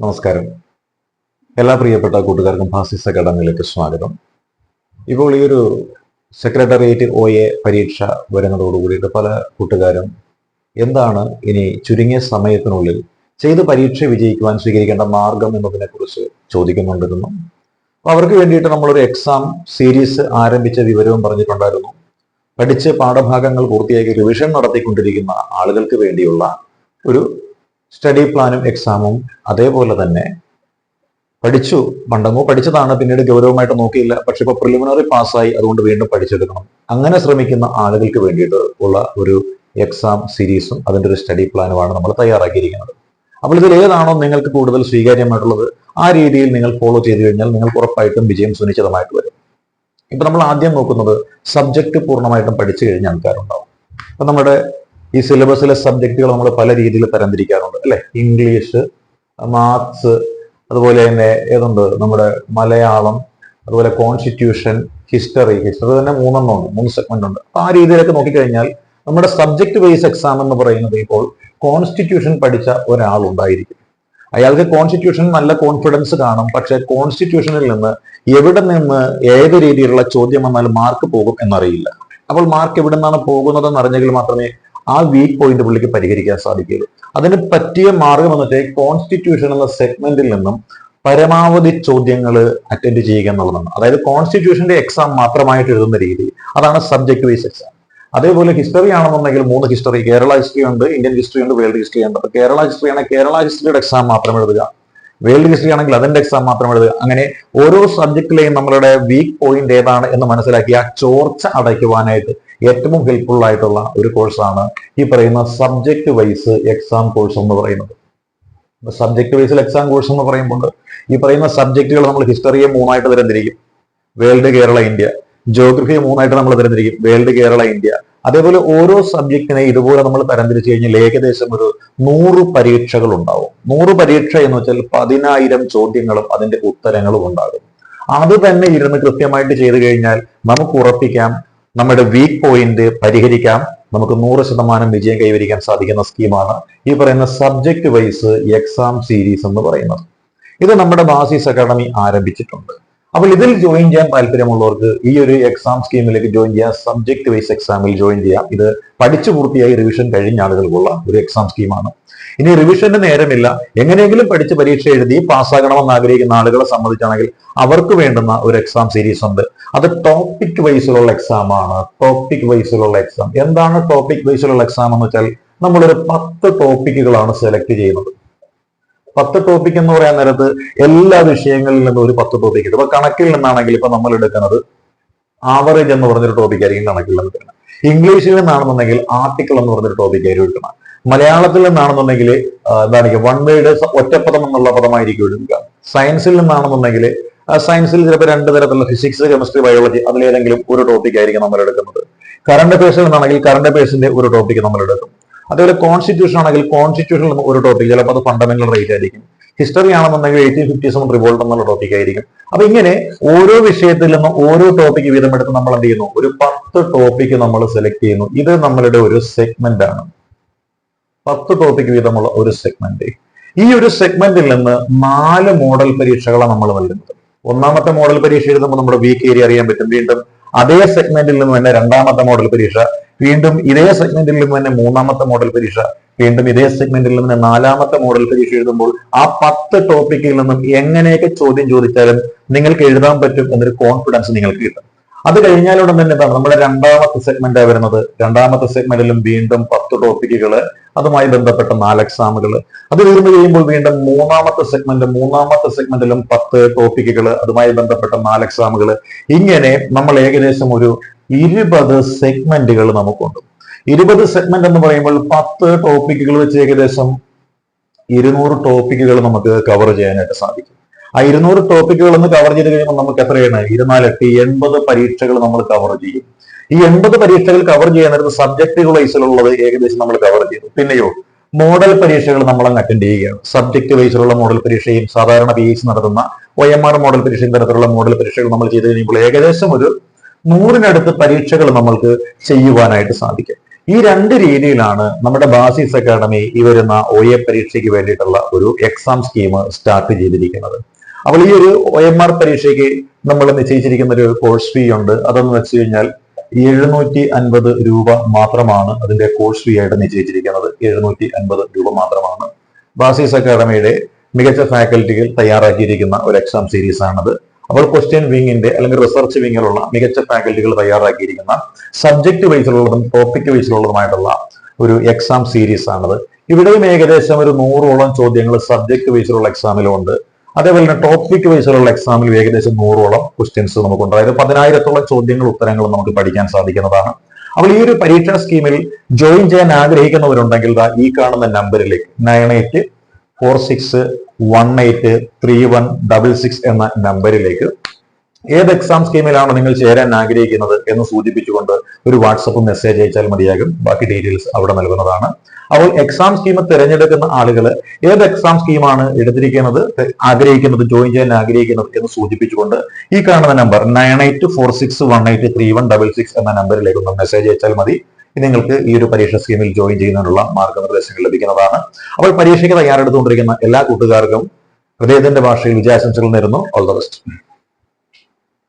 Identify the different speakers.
Speaker 1: നമസ്കാരം. എല്ലാ പ്രിയപ്പെട്ട കൂട്ടുകാർക്കും ഫാസിസ് അക്കാഡമിയിലേക്ക് സ്വാഗതം. ഇപ്പോൾ ഈ ഒരു സെക്രട്ടേറിയറ്റ് ഒ എ പരീക്ഷ വരുന്നതോടുകൂടിയിട്ട് പല കൂട്ടുകാരും എന്താണ് ഇനി ചുരുങ്ങിയ സമയത്തിനുള്ളിൽ ചെയ്ത് പരീക്ഷ വിജയിക്കുവാൻ സ്വീകരിക്കേണ്ട മാർഗം എന്നതിനെ കുറിച്ച് ചോദിക്കുന്നുണ്ടിരുന്നു അവർക്ക് വേണ്ടിയിട്ട് നമ്മളൊരു എക്സാം സീരീസ് ആരംഭിച്ച വിവരവും പറഞ്ഞിട്ടുണ്ടായിരുന്നു. പഠിച്ച് പാഠഭാഗങ്ങൾ പൂർത്തിയാക്കി റിവിഷൻ നടത്തിക്കൊണ്ടിരിക്കുന്ന ആളുകൾക്ക് വേണ്ടിയുള്ള ഒരു സ്റ്റഡി പ്ലാനും എക്സാമും അതേപോലെ തന്നെ പഠിച്ചു പണ്ടങ്ങോ പഠിച്ചതാണ് പിന്നീട് ഗൗരവമായിട്ട് നോക്കിയില്ല. പക്ഷെ ഇപ്പൊ പ്രിലിമിനറി പാസ്സായി അതുകൊണ്ട് വീണ്ടും പഠിച്ചെടുക്കണം. അങ്ങനെ ശ്രമിക്കുന്ന ആളുകൾക്ക് വേണ്ടിയിട്ട് ഉള്ള ഒരു എക്സാം സീരീസും അതിന്റെ ഒരു സ്റ്റഡി പ്ലാനുമാണ് നമ്മൾ തയ്യാറാക്കിയിരിക്കുന്നത്. അപ്പോൾ ഇതിൽ ഏതാണോ നിങ്ങൾക്ക് കൂടുതൽ സ്വീകാര്യമായിട്ടുള്ളത് ആ രീതിയിൽ നിങ്ങൾ ഫോളോ ചെയ്തു കഴിഞ്ഞാൽ നിങ്ങൾക്ക് ഉറപ്പായിട്ടും വിജയം സുനിശ്ചിതമായിട്ട് വരും. ഇപ്പൊ നമ്മൾ ആദ്യം നോക്കുന്നത് സബ്ജക്റ്റ് പൂർണമായിട്ടും പഠിച്ചു കഴിഞ്ഞ ആൾക്കാരുണ്ടാവും. അപ്പം നമ്മുടെ ഈ സിലബസിലെ സബ്ജക്റ്റുകൾ നമ്മൾ പല രീതിയിൽ തരംതിരിക്കാറുണ്ട് അല്ലെ? ഇംഗ്ലീഷ് മാത്സ് അതുപോലെ തന്നെ ഏതുണ്ട്? നമ്മുടെ മലയാളം അതുപോലെ കോൺസ്റ്റിറ്റ്യൂഷൻ ഹിസ്റ്ററി ഹിസ്റ്ററി തന്നെ മൂന്നെണ്ണം ഉണ്ട് മൂന്ന് സെഗ്മെന്റ് ഉണ്ട്. അപ്പൊ ആ രീതിയിലൊക്കെ നോക്കിക്കഴിഞ്ഞാൽ നമ്മുടെ സബ്ജക്ട് വൈസ് എക്സാം എന്ന് പറയുന്നത് ഇപ്പോൾ കോൺസ്റ്റിറ്റ്യൂഷൻ പഠിച്ച ഒരാളുണ്ടായിരിക്കും അയാൾക്ക് കോൺസ്റ്റിറ്റ്യൂഷൻ നല്ല കോൺഫിഡൻസ് കാണും പക്ഷെ കോൺസ്റ്റിറ്റ്യൂഷനിൽ നിന്ന് എവിടെ നിന്ന് ഏത് രീതിയിലുള്ള ചോദ്യം വന്നാൽ മാർക്ക് പോകും എന്നറിയില്ല. അപ്പോൾ മാർക്ക് എവിടെ നിന്നാണ് പോകുന്നതെന്ന് അറിഞ്ഞെങ്കിൽ മാത്രമേ ആ വീക്ക് പോയിന്റ് പുള്ളിക്ക് പരിഹരിക്കാൻ സാധിക്കുകയുള്ളൂ. അതിന് പറ്റിയ മാർഗം വന്നിട്ട് കോൺസ്റ്റിറ്റ്യൂഷൻ എന്ന സെഗ്മെന്റിൽ നിന്നും പരമാവധി ചോദ്യങ്ങൾ അറ്റൻഡ് ചെയ്യുക എന്നുള്ളതാണ്. അതായത് കോൺസ്റ്റിറ്റ്യൂഷന്റെ എക്സാം മാത്രമായിട്ട് എഴുതുന്ന രീതി. അതാണ് സബ്ജക്ട് വൈസ് എക്സാം അതേപോലെ ഹിസ്റ്ററി ആണെന്നുണ്ടെങ്കിൽ മൂന്ന് ഹിസ്റ്ററി കേരള ഹിസ്റ്ററി ഉണ്ട് ഇന്ത്യൻ ഹിസ്റ്ററി ഉണ്ട് വേൾഡ് ഹിസ്റ്ററി ഉണ്ട്. അപ്പൊ കേരള ഹിസ്റ്ററി ആണെങ്കിൽ കേരള ഹിസ്റ്ററിയുടെ എക്സാം മാത്രം എഴുതുക. വേൾഡ് ഹിസ്റ്ററി ആണെങ്കിൽ അതിന്റെ എക്സാം മാത്രം എഴുതുക. അങ്ങനെ ഓരോ സബ്ജക്റ്റിലെയും നമ്മളുടെ വീക്ക് പോയിന്റ് ഏതാണ് എന്ന് മനസ്സിലാക്കി ആ ചോർച്ച അടയ്ക്കുവാനായിട്ട് ഏറ്റവും ഹെൽപ്ഫുൾ ആയിട്ടുള്ള ഒരു കോഴ്സാണ് ഈ പറയുന്ന സബ്ജക്ട് വൈസ് എക്സാം കോഴ്സ് എന്ന് പറയുന്നത്. സബ്ജക്ട് വൈസിൽ എക്സാം കോഴ്സ് എന്ന് പറയുമ്പോൾ ഈ പറയുന്ന സബ്ജക്റ്റുകൾ നമ്മൾ ഹിസ്റ്ററിയെ മൂന്നായിട്ട് തരംതിരിക്കും. World Kerala India. ജോഗ്രഫിയെ മൂന്നായിട്ട് നമ്മൾ തരംതിരിക്കും. World Kerala India. അതേപോലെ ഓരോ സബ്ജക്റ്റിനെ ഇതുപോലെ നമ്മൾ തരംതിരിച്ചു കഴിഞ്ഞാൽ ഏകദേശം ഒരു നൂറ് പരീക്ഷകൾ ഉണ്ടാവും. നൂറ് പരീക്ഷ എന്ന് വെച്ചാൽ പതിനായിരം ചോദ്യങ്ങളും അതിന്റെ ഉത്തരങ്ങളും ഉണ്ടാകും. അത് തന്നെ ഇരുന്ന് കൃത്യമായിട്ട് ചെയ്തു കഴിഞ്ഞാൽ നമുക്ക് ഉറപ്പിക്കാം നമ്മുടെ വീക്ക് പോയിന്റ് പരിഹരിക്കാം. നമുക്ക് നൂറ് ശതമാനം വിജയം കൈവരിക്കാൻ സാധിക്കുന്ന സ്കീമാണ് ഈ പറയുന്ന സബ്ജക്ട് വൈസ് എക്സാം സീരീസ് എന്ന് പറയുന്നത്. ഇത് നമ്മുടെ ബാസിസ് അക്കാഡമി ആരംഭിച്ചിട്ടുണ്ട്. അപ്പോൾ ഇതിൽ ജോയിൻ ചെയ്യാൻ താല്പര്യമുള്ളവർക്ക് ഈ ഒരു എക്സാം സ്കീമിലേക്ക് ജോയിൻ ചെയ്യാം സബ്ജക്ട് വൈസ് എക്സാമിൽ ജോയിൻ ചെയ്യാം. ഇത് പഠിച്ചു പൂർത്തിയായി റിവിഷൻ കഴിഞ്ഞ ആളുകൾക്കുള്ള ഒരു എക്സാം സ്കീമാണ് ഇനി റിവിഷന് നേരമില്ല. എങ്ങനെയെങ്കിലും പഠിച്ച് പരീക്ഷ എഴുതി പാസ്സാകണമെന്ന് ആഗ്രഹിക്കുന്ന ആളുകളെ സംബന്ധിച്ചാണെങ്കിൽ അവർക്ക് വേണ്ടുന്ന ഒരു എക്സാം സീരീസ് ഉണ്ട്. അത് ടോപ്പിക് വൈസിലുള്ള എക്സാം ആണ്. ടോപ്പിക് വൈസിലുള്ള എക്സാം എന്താണ് ടോപ്പിക് വൈസിലുള്ള എക്സാം എന്ന് വെച്ചാൽ നമ്മളൊരു പത്ത് ടോപ്പിക്കുകളാണ് സെലക്ട് ചെയ്യുന്നത്. പത്ത് ടോപ്പിക് എന്ന് പറയാൻ നേരത്ത് എല്ലാ വിഷയങ്ങളിൽ നിന്നും ഒരു പത്ത് ടോപ്പിക് ഇപ്പൊ കണക്കിൽ നിന്നാണെങ്കിൽ ഇപ്പൊ നമ്മൾ എടുക്കുന്നത് ആവറേജ് എന്ന് പറഞ്ഞൊരു ടോപ്പിക് ആയിരിക്കും കണക്കിൽ നിന്ന് എടുക്കുന്നത് ഇംഗ്ലീഷിൽ നിന്നാണെന്നുണ്ടെങ്കിൽ ആർട്ടിക്കിൾ എന്ന് പറഞ്ഞൊരു ടോപ്പിക് ആയിരിക്കും എടുക്കുന്നത് മലയാളത്തിൽ നിന്നാണെന്നുണ്ടെങ്കിൽ എന്താണ് വൺ വേർഡ് ഒറ്റപ്പദം എന്നുള്ള പദമായിരിക്കും എടുക്കുക. സയൻസിൽ നിന്നാണെന്നുണ്ടെങ്കിൽ സയൻസിൽ ചിലപ്പോൾ രണ്ട് തരത്തിലുള്ള ഫിസിക്സ് കെമിസ്ട്രി ബയോളജി അതിലേതെങ്കിലും ഒരു ടോപ്പിക് ആയിരിക്കും നമ്മൾ എടുക്കുന്നത്. കറണ്ട് അഫയേഴ്സിൽ നിന്നാണെങ്കിൽ കറണ്ട് അഫയേഴ്സിന്റെ ഒരു ടോപ്പിക് നമ്മൾ എടുക്കും. അതേപോലെ കോൺസ്റ്റിറ്റ്യൂഷൻ ആണെങ്കിൽ കോൺസ്റ്റിറ്റ്യൂഷൻ ഒരു ടോപ്പിക് ചിലപ്പോൾ അത് ഫണ്ടമെന്റൽ റൈറ്റ് ആയിരിക്കും. ഹിസ്റ്ററി ആണെന്നുണ്ടെങ്കിൽ എയ്റ്റീൻ ഫിഫ്റ്റീസും റിവോൾട്ട് എന്നുള്ള ടോപ്പിക് ആയിരിക്കും. അപ്പൊ ഇങ്ങനെ ഓരോ വിഷയത്തിൽ നിന്ന് ഓരോ ടോപ്പിക് വീതം എടുത്ത് നമ്മൾ എന്ത് ചെയ്യുന്നു? ഒരു പത്ത് ടോപ്പിക് നമ്മൾ സെലക്ട് ചെയ്യുന്നു. ഇത് നമ്മളുടെ ഒരു സെഗ്മെന്റ് ആണ്. പത്ത് ടോപ്പിക് വീതമുള്ള ഒരു സെഗ്മെന്റ് ഈ ഒരു സെഗ്മെന്റിൽ നിന്ന് നാല് മോഡൽ പരീക്ഷകളാണ് നമ്മൾ നൽകുന്നത്. ഒന്നാമത്തെ മോഡൽ പരീക്ഷ എഴുതുമ്പോൾ നമ്മുടെ വീക്ക് ഏരിയ അറിയാൻ പറ്റും. വീണ്ടും അതേ സെഗ്മെന്റിൽ നിന്ന് തന്നെ രണ്ടാമത്തെ മോഡൽ പരീക്ഷ വീണ്ടും ഇതേ സെഗ്മെന്റിൽ നിന്ന് തന്നെ മൂന്നാമത്തെ മോഡൽ പരീക്ഷ വീണ്ടും ഇതേ സെഗ്മെന്റിൽ നിന്ന് നാലാമത്തെ മോഡൽ പരീക്ഷ എഴുതുമ്പോൾ ആ പത്ത് ടോപ്പിക്കിൽ നിന്നും എങ്ങനെയൊക്കെ ചോദ്യം ചോദിച്ചാലും നിങ്ങൾക്ക് എഴുതാൻ പറ്റും എന്നൊരു കോൺഫിഡൻസ് നിങ്ങൾക്ക് കിട്ടും. അത് കഴിഞ്ഞാലുടൻ തന്നെ എന്താണ് നമ്മുടെ രണ്ടാമത്തെ സെഗ്മെന്റ് വരുന്നത്. രണ്ടാമത്തെ സെഗ്മെന്റിലും വീണ്ടും പത്ത് ടോപ്പിക്കുകൾ അതുമായി ബന്ധപ്പെട്ട നാല് എക്സാമുകൾ അത് തീർന്നു കഴിയുമ്പോൾ വീണ്ടും മൂന്നാമത്തെ സെഗ്മെന്റ് മൂന്നാമത്തെ സെഗ്മെന്റിലും പത്ത് ടോപ്പിക്കുകൾ അതുമായി ബന്ധപ്പെട്ട നാല് എക്സാമുകൾ ഇങ്ങനെ നമ്മൾ ഏകദേശം ഒരു ഇരുപത് സെഗ്മെന്റുകൾ നമുക്കുണ്ട്. ഇരുപത് സെഗ്മെന്റ് എന്ന് പറയുമ്പോൾ പത്ത് ടോപ്പിക്കുകൾ വെച്ച് ഏകദേശം ഇരുന്നൂറ് ടോപ്പിക്കുകൾ നമുക്ക് കവർ ചെയ്യാനായിട്ട് സാധിക്കും. ആ ഇരുന്നൂറ് ടോപ്പിക്കുകൾ ഒന്ന് കവർ ചെയ്ത് കഴിയുമ്പോൾ നമുക്ക് എത്രയാണ് ഇരുന്നാലെട്ട് എൺപത് പരീക്ഷകൾ നമ്മൾ കവർ ചെയ്യും. ഈ എൺപത് പരീക്ഷകൾ കവർ ചെയ്യാൻ സബ്ജക്റ്റ് സബ്ജക്റ്റുകൾ വൈസിലുള്ളത് ഏകദേശം നമ്മൾ കവർ ചെയ്തു. പിന്നെയോ മോഡൽ പരീക്ഷകൾ നമ്മൾ അങ്ങ് അറ്റൻഡ് ചെയ്യുകയാണ്. സബ്ജക്ട് വൈസിലുള്ള മോഡൽ പരീക്ഷയും സാധാരണ പി എസ് നടത്തുന്ന ഒ എം ആർ മോഡൽ പരീക്ഷയും തരത്തിലുള്ള മോഡൽ പരീക്ഷകൾ നമ്മൾ ചെയ്ത് കഴിയുമ്പോൾ ഏകദേശം ഒരു നൂറിനടുത്ത് പരീക്ഷകൾ നമ്മൾക്ക് ചെയ്യുവാനായിട്ട് സാധിക്കും. ഈ രണ്ട് രീതിയിലാണ് നമ്മുടെ ബാസിസ് അക്കാഡമി ഈ വരുന്ന ഒ എ പരീക്ഷയ്ക്ക് വേണ്ടിയിട്ടുള്ള ഒരു എക്സാം സ്കീം സ്റ്റാർട്ട് ചെയ്തിരിക്കുന്നത്. അപ്പോൾ ഈ ഒരു ഒ എം ആർ പരീക്ഷയ്ക്ക് നമ്മൾ നിശ്ചയിച്ചിരിക്കുന്ന ഒരു കോഴ്സ് ഫീ ഉണ്ട്. അതെന്ന് വെച്ച് കഴിഞ്ഞാൽ എഴുന്നൂറ്റി അൻപത് രൂപ മാത്രമാണ് അതിന്റെ കോഴ്സ് ഫീ ആയിട്ട് നിശ്ചയിച്ചിരിക്കുന്നത്. എഴുന്നൂറ്റി അൻപത് രൂപ മാത്രമാണ്. ബാസിസ് അക്കാഡമിയുടെ മികച്ച ഫാക്കൽറ്റികൾ തയ്യാറാക്കിയിരിക്കുന്ന ഒരു എക്സാം സീരീസ് ആണത്. അപ്പോൾ ക്വസ്റ്റ്യൻ വിങ്ങിന്റെ അല്ലെങ്കിൽ റിസർച്ച് വിങ്ങിലുള്ള മികച്ച ഫാക്കൽറ്റികൾ തയ്യാറാക്കിയിരിക്കുന്ന സബ്ജക്ട് വൈസിലുള്ളതും ടോപ്പിക് വൈസിലുള്ളതുമായിട്ടുള്ള ഒരു എക്സാം സീരീസ് ആണത്. ഇവിടെയും ഏകദേശം ഒരു നൂറോളം ചോദ്യങ്ങൾ സബ്ജക്ട് വൈസിലുള്ള എക്സാമിലും ഉണ്ട്. അതേപോലെ തന്നെ ടോപ്പിക് വൈസിലുള്ള എക്സാമിൽ ഏകദേശം നൂറോളം ക്വസ്റ്റ്യൻസ് നമുക്കുണ്ട് അതായത് പതിനായിരത്തോളം ചോദ്യങ്ങൾ ഉത്തരങ്ങളും നമുക്ക് പഠിക്കാൻ സാധിക്കുന്നതാണ്. അപ്പോൾ ഈ ഒരു പരീക്ഷാ സ്കീമിൽ ജോയിൻ ചെയ്യാൻ ആഗ്രഹിക്കുന്നവരുണ്ടെങ്കിൽ ഈ കാണുന്ന നമ്പറിലേക്ക് nine eight four six one eight three one double six എന്ന നമ്പറിലേക്ക് ഏത് എക്സാം സ്കീമിലാണ് നിങ്ങൾ ചേരാൻ ആഗ്രഹിക്കുന്നത് എന്ന് സൂചിപ്പിച്ചുകൊണ്ട് ഒരു വാട്സപ്പ് മെസ്സേജ് അയച്ചാൽ മതിയാകും. ബാക്കി ഡീറ്റെയിൽസ് അവിടെ നൽകുന്നതാണ്. അപ്പോൾ എക്സാം സ്കീം തിരഞ്ഞെടുക്കുന്ന ആളുകൾ ഏത് എക്സാം സ്കീമാണ് എടുത്തിരിക്കുന്നത് ആഗ്രഹിക്കുന്നത് ജോയിൻ ചെയ്യാൻ ആഗ്രഹിക്കുന്നത് എന്ന് സൂചിപ്പിച്ചുകൊണ്ട് ഈ കാണുന്ന number nine eight four six one eight three one double six എന്ന നമ്പറിലേക്ക് ഒന്ന് മെസ്സേജ് അയച്ചാൽ മതി. നിങ്ങൾക്ക് ഈ ഒരു പരീക്ഷ സ്കീമിൽ ജോയിൻ ചെയ്യുന്നതിനുള്ള മാർഗനിർദ്ദേശങ്ങൾ ലഭിക്കുന്നതാണ്. അപ്പോൾ പരീക്ഷയ്ക്ക് തയ്യാറെടുത്തുകൊണ്ടിരിക്കുന്ന എല്ലാ കൂട്ടുകാർക്കും ഹൃദയത്തിന്റെ ഭാഷയിൽ വിജയാശംസകൾ നേരുന്നു. All the best